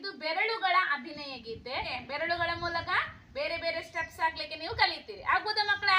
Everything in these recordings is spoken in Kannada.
ಇದು ಬೆರಳುಗಳ ಅಭಿನಯ ಗೀತೆ ಬೆರಳುಗಳ ಮೂಲಕ ಬೇರೆ ಬೇರೆ ಸ್ಟೆಪ್ಸ್ ಹಾಕ್ಲಿಕ್ಕೆ ನೀವು ಕಲಿತೀರಿ. ಆಗ್ಬೋದಾ ಮಕ್ಕಳ?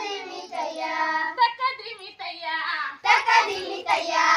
తక్కదిమితయ్యా. తక్కదిమితయ్యా. తక్కదిమితయ్యా.